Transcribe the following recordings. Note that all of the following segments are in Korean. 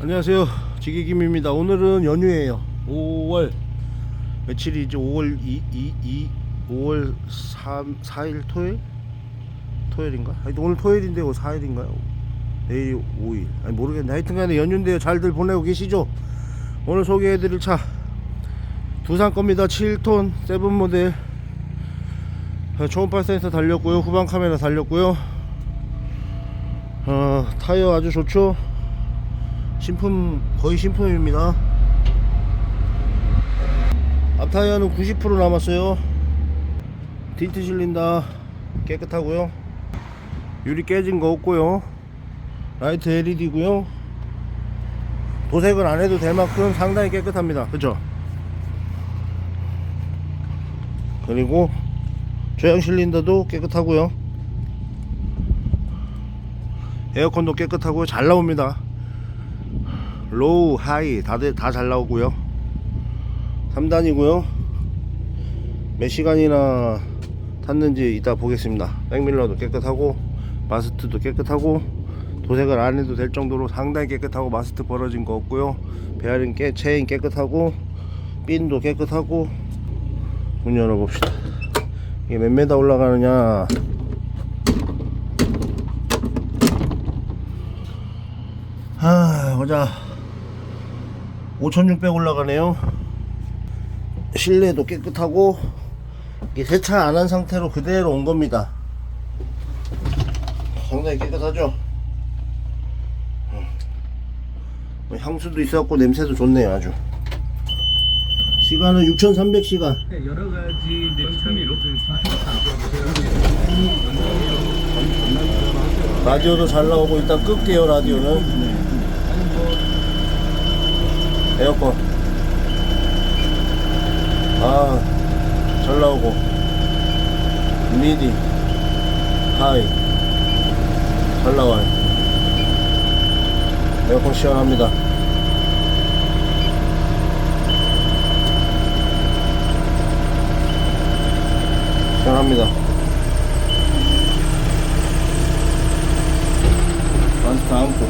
안녕하세요. 지기김입니다. 오늘은 연휴예요. 5월. 며칠이지 5월 2, 2, 2 5월 3, 4일 토요일? 토요일인가? 하여튼 오늘 토요일인데 4일인가요? 내일이 5일. 아니 모르겠네. 하여튼간에 연휴인데요. 잘들 보내고 계시죠? 오늘 소개해드릴 차. 두산 겁니다. 7톤 세븐 모델. 어, 초음파 센서 달렸고요. 후방 카메라 달렸고요. 어, 타이어 아주 좋죠 신품 거의 신품입니다. 앞타이어는 90% 남았어요. 틴트 실린다. 깨끗하고요. 유리 깨진 거 없고요. 라이트 LED고요. 도색을 안 해도 될 만큼 상당히 깨끗합니다. 그죠? 그리고 조향 실린더도 깨끗하고요. 에어컨도 깨끗하고 잘 나옵니다 로우, 하이 다들 다 잘 나오고요. 3단이고요. 몇 시간이나 탔는지 이따 보겠습니다. 백밀러도 깨끗하고 마스트도 깨끗하고 도색을 안 해도 될 정도로 상당히 깨끗하고 마스트 벌어진 거 없고요. 베어링 깨, 체인 깨끗하고 핀도 깨끗하고 문 열어봅시다. 이게 몇 메다 올라가느냐. 아 보자 5600 올라가네요. 실내도 깨끗하고 세차 안 한 상태로 그대로 온 겁니다. 상당히 깨끗하죠? 뭐 향수도 있었고 냄새도 좋네요 아주. 시간은 6300시간. 여러 가지 내 참여로 라디오도 잘 나오고 일단 끌게요 라디오는 에어컨. 아 잘 나오고. 미디 하이. 잘 나와요. 에어컨 시원합니다. 시원합니다. 마스터 안고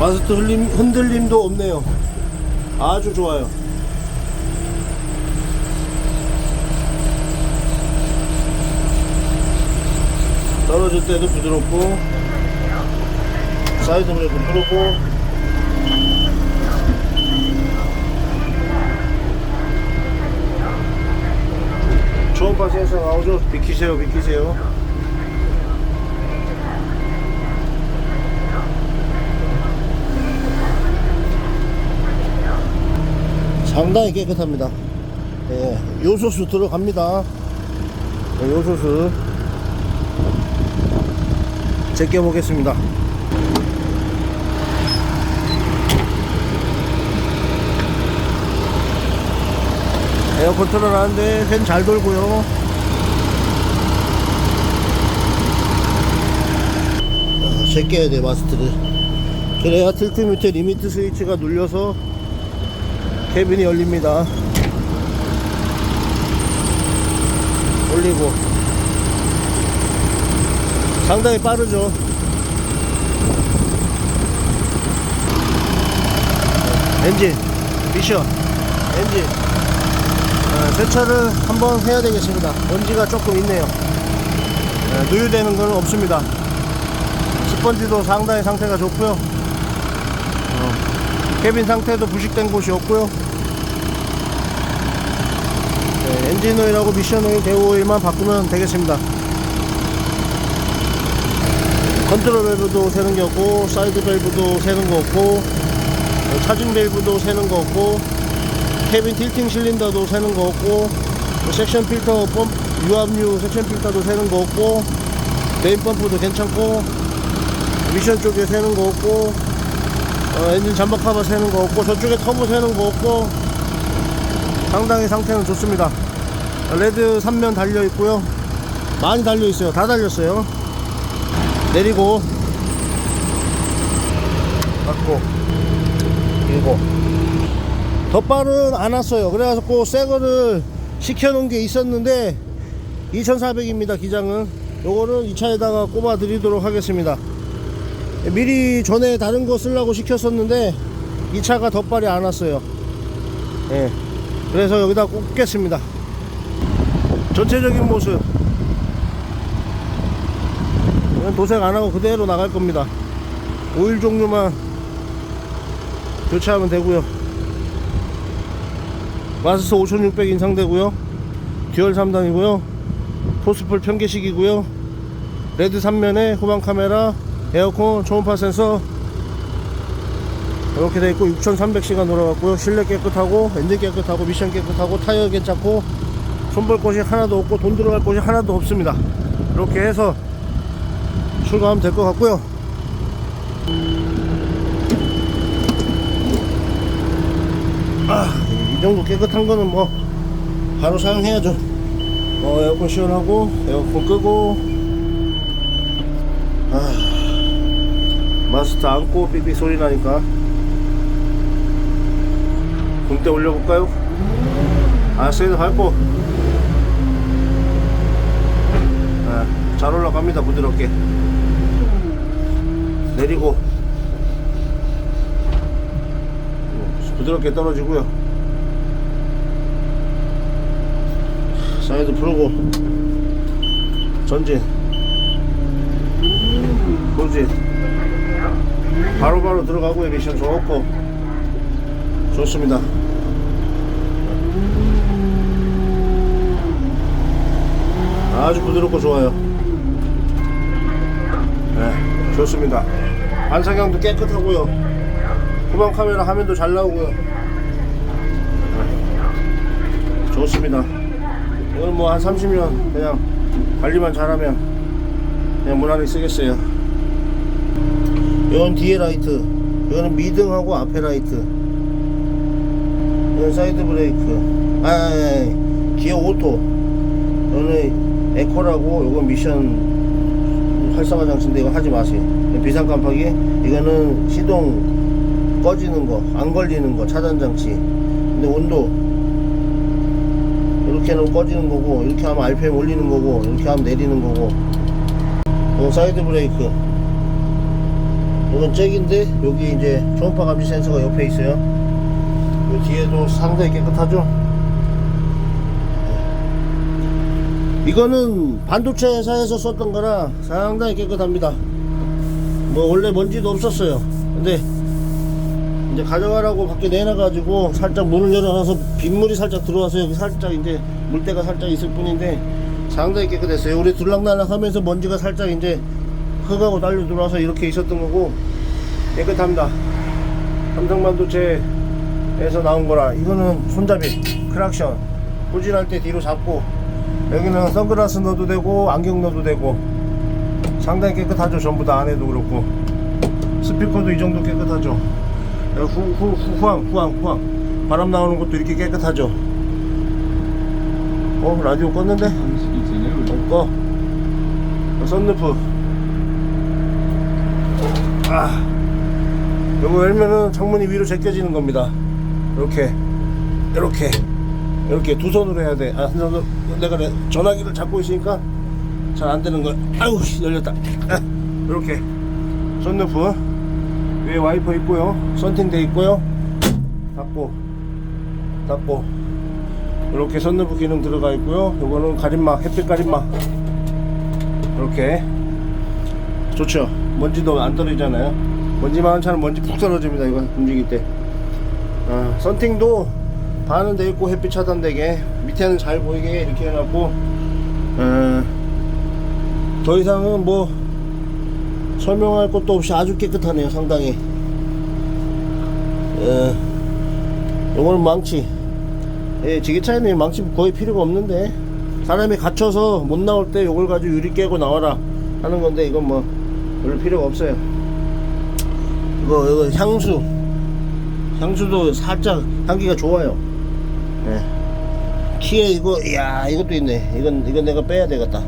마스터 흔들림, 흔들림도 없네요 아주 좋아요. 떨어질 때도 부드럽고 사이드 브레이크 부드럽고. 초음파 센서 나오죠 비키세요 비키세요 상당히 깨끗합니다. 예, 요소수 들어갑니다. 예, 요소수 제껴 보겠습니다. 에어컨 틀어놨는데 팬 잘 돌고요. 아, 제껴야 돼 마스트를. 그래야 til트 밑에 리미트 스위치가 눌려서 캐빈이 열립니다. 올리고 상당히 빠르죠. 엔진 미션 엔진 어, 세차를 한번 해야 되겠습니다. 먼지가 조금 있네요. 어, 누유되는 건 없습니다. 스펀지도 상당히 상태가 좋고요. 캐빈 상태도 부식된 곳이 없고요. 네, 엔진 오일하고 미션 오일, 대우 오일만 바꾸면 되겠습니다. 컨트롤 밸브도 새는 게 없고 사이드 밸브도 새는 거 없고 어, 차징 밸브도 새는 거 없고 캐빈 틸팅 실린더도 새는 거 없고 뭐 섹션 필터 펌프 유압류 섹션 필터도 새는 거 없고 메인 펌프도 괜찮고 미션 쪽에 새는 거 없고 어, 엔진 잠박 커버 새는 거 없고 저쪽에 터보 새는 거 없고 상당히 상태는 좋습니다. 레드 3면 달려 있고요. 많이 달려 있어요. 다 달렸어요. 내리고 받고 그리고. 덧발은 안 왔어요. 그래가지고 새 거를 시켜 놓은 게 있었는데 2400입니다 기장은. 요거는 이 차에다가 꼽아 드리도록 하겠습니다 미리 전에 다른 거 쓰려고 시켰었는데 이 차가 덧발이 안 왔어요. 예. 그래서 여기다 꽂겠습니다. 전체적인 모습. 도색 안 하고 그대로 나갈 겁니다. 오일 종류만 교체하면 되고요. 마스터 5600 인상되고요. 듀얼 3단이고요. 포스풀 편계식이고요. 레드 3면에 후방 카메라, 에어컨, 초음파 센서 이렇게 돼 있고 6,300시간 돌아갔고요. 실내 깨끗하고 엔진 깨끗하고 미션 깨끗하고 타이어 괜찮고 손볼 곳이 하나도 없고 돈 들어갈 곳이 하나도 없습니다. 이렇게 해서 출고하면 될 것 같고요. 아, 이 정도 깨끗한 거는 뭐 바로 사용해야죠. 어, 에어컨 시원하고 에어컨 끄고 아, 마스터 안고 삐삐 소리 나니까. 군대 올려볼까요? 아, 세드 밟고. 아, 잘 올라갑니다 부드럽게. 내리고. 음, 부드럽게 떨어지고요. 사이드 풀고. 전진. 후진 바로 바로 들어가고요 미션 좋고. 좋습니다. 아주 부드럽고 좋아요. 네, 좋습니다. 반사경도 깨끗하고요. 후방 카메라 화면도 잘 나오고요. 네, 좋습니다. 이건 뭐한 30년 그냥 관리만 잘하면 그냥 무난히 쓰겠어요 이건 뒤에 라이트 이거는 미등하고 앞에 라이트. 이건 사이드 브레이크. 아, 아, 아 기어 오토. 이거는 에코라고 이건 미션 활성화 장치인데 이거 하지 마세요. 비상 깜빡이. 이거는 시동 꺼지는 거 안 걸리는 거 차단 장치. 근데 온도. 이렇게 하면 꺼지는 거고 이렇게 하면 RPM 올리는 거고 이렇게 하면 내리는 거고. 이건 사이드 브레이크 이건 잭인데 여기 이제 초음파 감지 센서가 옆에 있어요. 이 뒤에도 상당히 깨끗하죠? 이거는 반도체 회사에서 썼던 거라 상당히 깨끗합니다. 뭐 원래 먼지도 없었어요. 근데 이제 가져가라고 밖에 내놔가지고 살짝 문을 열어놔서 빗물이 살짝 들어와서 여기 살짝 이제 물때가 살짝 있을 뿐인데 상당히 깨끗했어요. 우리 들락날락 하면서 먼지가 살짝 이제 흙하고 달려 들어와서 이렇게 있었던 거고 깨끗합니다. 삼성 반도체에서 나온 거라. 이거는 손잡이 크락션. 후진할 때 뒤로 잡고 여기는 선글라스 넣어도 되고 안경 넣어도 되고 상당히 깨끗하죠. 전부 다 안에도 그렇고. 스피커도 이 정도 깨끗하죠. 후, 후, 후, 후황 후황 후황. 바람 나오는 것도 이렇게 깨끗하죠. 어 라디오 껐는데? 어, 꺼. 어, 썬루프 아 요거 열면은 창문이 위로 제껴지는 겁니다 이렇게 이렇게 이렇게 두 손으로 해야 돼. 아, 한 손으로 내가 내- 전화기를 잡고 있으니까 잘 안 되는 거. 아우, 씨, 열렸다. 아, 이렇게 선루프 위에 와이퍼 있고요. 썬팅돼 있고요. 닫고 닫고 이렇게 선루프 기능 들어가 있고요. 요거는 가림막, 햇빛 가림막. 이렇게 좋죠. 먼지도 안 떨어지잖아요. 먼지 많은 차는 먼지 푹 떨어집니다. 이거 움직일 때. 아, 썬팅도 반은 돼 있고 햇빛 차단되게 밑에는 잘 보이게 이렇게 해놨고 어, 더 이상은 뭐 설명할 것도 없이 아주 깨끗하네요 상당히 어, 요거는 망치 예, 지게차에는 망치 거의 필요가 없는데 사람이 갇혀서 못 나올 때 요걸 가지고 유리 깨고 나와라 하는 건데 이건 뭐 별로 필요가 없어요. 이거 이거 향수. 향수도 살짝 향기가 좋아요. 예. 키에 이거 이야 이것도 있네. 이건 이건 내가 빼야 되겠다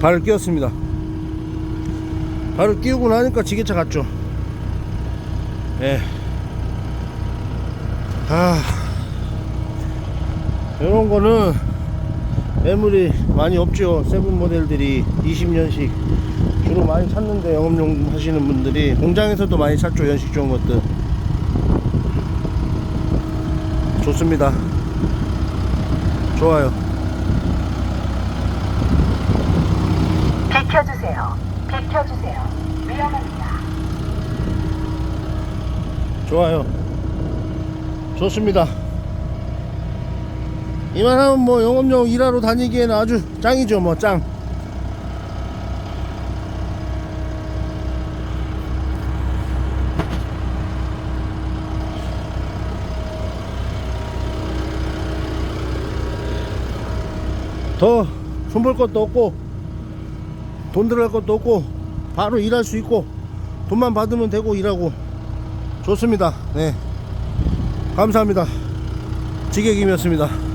발을 끼웠습니다. 발을 끼우고 나니까 지게차 같죠. 예. 아. 이런 거는 매물이 많이 없죠. 세븐 모델들이 20년씩 주로 많이 찾는데 영업용 하시는 분들이 공장에서도 많이 찾죠. 연식 좋은 것들. 좋습니다. 좋아요 비켜주세요. 비켜주세요. 위험합니다. 좋아요 좋습니다 이만하면 뭐 영업용 일하러 다니기에는 아주 짱이죠 뭐 짱 더 손볼 것도 없고 돈 들어갈 것도 없고 바로 일할 수 있고 돈만 받으면 되고 일하고. 좋습니다. 네. 감사합니다. 지객임이었습니다